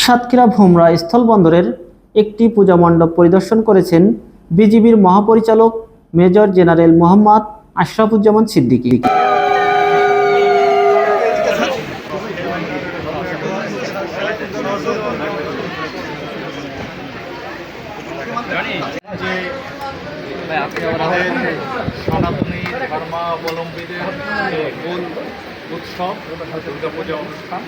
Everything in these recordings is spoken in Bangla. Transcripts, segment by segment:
সাতক্ষীরা ভোমরা স্থলবন্দরের একটি পূজা মণ্ডপ পরিদর্শন করেছেন বিজিবির মহাপরিচালক মেজর জেনারেল মোহাম্মদ আশরাফুজ্জামান সিদ্দিকী। সনাতনী ধর্মাবলম্বীদের যে মূল উৎসব দুর্গাপূজা অনুষ্ঠান।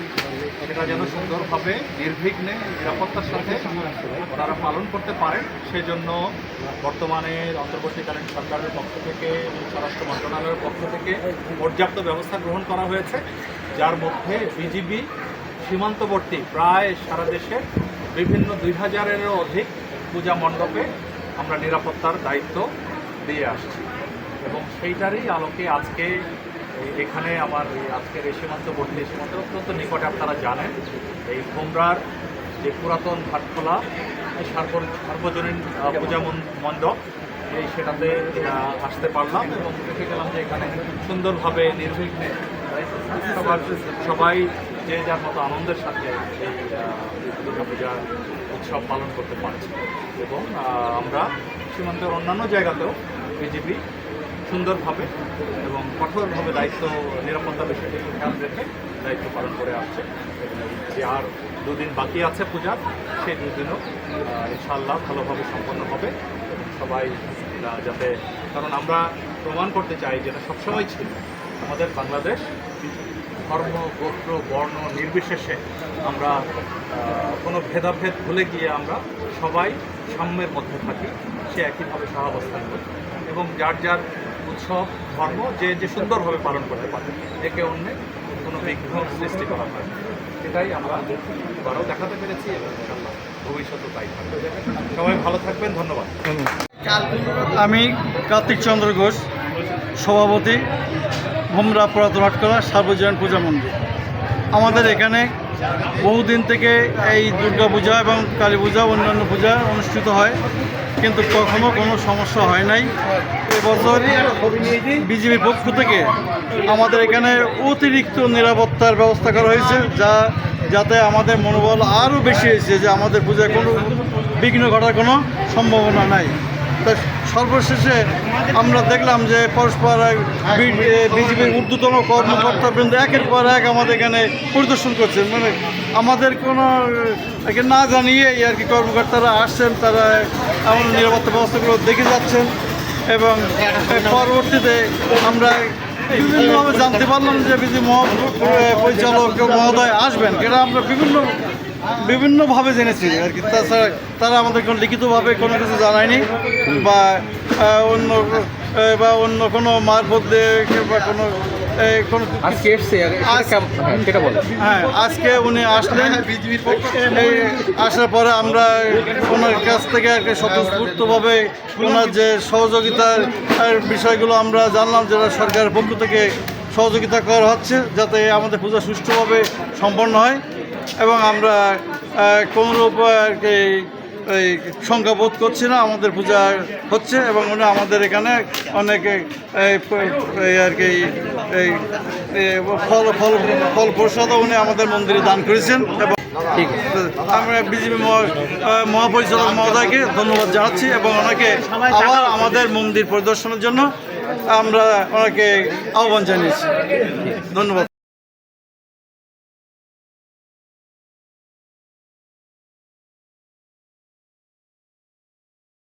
সেটা যেন সুন্দরভাবে, নির্বিঘ্নে, নিরাপত্তার সাথে তারা পালন করতে পারেন। সেজন্য বর্তমানে অন্তর্বর্তীকালীন সরকারের পক্ষ থেকে এবং স্বরাষ্ট্র মন্ত্রণালয়ের পক্ষ থেকে পর্যাপ্ত ব্যবস্থা গ্রহণ করা হয়েছে, যার মধ্যে বিজিবি সীমান্তবর্তী প্রায় সারা দেশে বিভিন্ন দুই হাজারেরও অধিক পূজা মণ্ডপে আমরা নিরাপত্তার দায়িত্ব দিয়ে আসছি। এবং সেইটারই আলোকে আজকে এখানে আমার এই আজকের এই সীমান্তবর্তী সীমান্ত অত্যন্ত নিকটে আপনারা জানেন। এই ভোমরার যে পুরাতন এই সার্বর- সার্বজনীন পূজা মণ্ডপ, এই সেটাতে আসতে পারলাম এবং দেখে গেলাম যে এখানে সুন্দরভাবে নির্বিঘ্নে সবার, সবাই যে যার মতো আনন্দের সাথে এই দুর্গাপূজার উৎসব পালন করতে পারছে। এবং আমরা সীমান্তের অন্যান্য জায়গাতেও বিজেপি সুন্দরভাবে এবং কঠোরভাবে দায়িত্ব নিরাপত্তা বিষয়টিকে খেয়াল রেখে দায়িত্ব পালন করে আসছে। যে আর দুদিন বাকি আছে পূজার সেই দুদিনও আহ, ইনশাআল্লাহ ভালোভাবে সম্পন্ন হবে। সবাই যাতে কারণ আমরা প্রমাণ করতে চাই যেটা সবসময় ছিল আমাদের বাংলাদেশ ধর্ম গোত্র বর্ণ নির্বিশেষে আমরা কোনো ভেদাভেদ ভুলে গিয়ে আমরা সবাই সাম্যের মধ্যে থাকি সে একইভাবে সহাবস্থান করি। এবং যার যার উৎসব, ধর্ম যে যে সুন্দরভাবে পালন করতে পারে একে অন্যে কোনো বিঘ্ন সৃষ্টি করা হয়। সেটাই আমরা এবারও দেখাতে পেরেছি এবং ভবিষ্যতেও তাই থাকবে সবাই ভালো থাকবেন, ধন্যবাদ। আমি কার্তিক চন্দ্র ঘোষ, সভাপতি, ভোমরা পুরাতন হাটকলা সার্বজনীন পূজা মন্দির। আমাদের এখানে বহুদিন থেকে এই দুর্গা পূজা এবং কালী পূজা, অন্যান্য পূজা অনুষ্ঠিত হয়। কিন্তু কখনো কোনো সমস্যা হয় নাই। এবছর বিজেপির পক্ষ থেকে আমাদের এখানে অতিরিক্ত নিরাপত্তার ব্যবস্থা করা হয়েছে, যা যাতে আমাদের মনোবল আরও বেশি হয়েছে, যে আমাদের পূজায় কোনো বিঘ্ন ঘটার কোনো সম্ভাবনা নাই। তা সর্বশেষে আমরা দেখলাম যে পরস্পর বিজেপির ঊর্ধ্বতন কর্মকর্তাবৃন্দ একের পর এক আমাদের এখানে পরিদর্শন করছেন। মানে আমাদের কোনো না জানিয়েই আর কি কর্মকর্তারা আসছেন, তারা আমাদের নিরাপত্তা ব্যবস্থাগুলো দেখে যাচ্ছেন এবং পরবর্তীতে আমরা বিভিন্নভাবে জানতে পারলাম যে বিজি পরিচালক মহোদয় আসবেন এটা আমরা বিভিন্ন বিভিন্নভাবে জেনেছি আর কি। তাছাড়া তারা আমাদের কোনো লিখিতভাবে কোনো কিছু জানায়নি বা অন্য বা অন্য কোনো মারফত দিয়ে বা কোনো কোনো আজকে এসছে সেটা বলো। হ্যাঁ আজকে উনি আসলেন। এই আসার পরে আমরা ওনার কাছ থেকে আর কি স্বতঃস্ফূর্তভাবে ওনার যে সহযোগিতার বিষয়গুলো আমরা জানলাম যেটা সরকারের পক্ষ থেকে সহযোগিতা করা হচ্ছে যাতে আমাদের পূজা সুষ্ঠুভাবে সম্পন্ন হয়। এবং আমরা কোনোরূপ আর কি এই সংখ্যা বোধ করছি না আমাদের পূজা হচ্ছে এবং উনি আমাদের এখানে অনেকে এই আর কি এই এই ফল ফল ফল প্রসাদও উনি আমাদের মন্দিরে দান করেছেন এবং আমরা বিজেপি মহাপরিচালক মহোদয়কে ধন্যবাদ জানাচ্ছি এবং ওনাকে আবার আমাদের মন্দির পরিদর্শনের জন্য আমরা ওনাকে আহ্বান জানিয়েছি। ধন্যবাদ।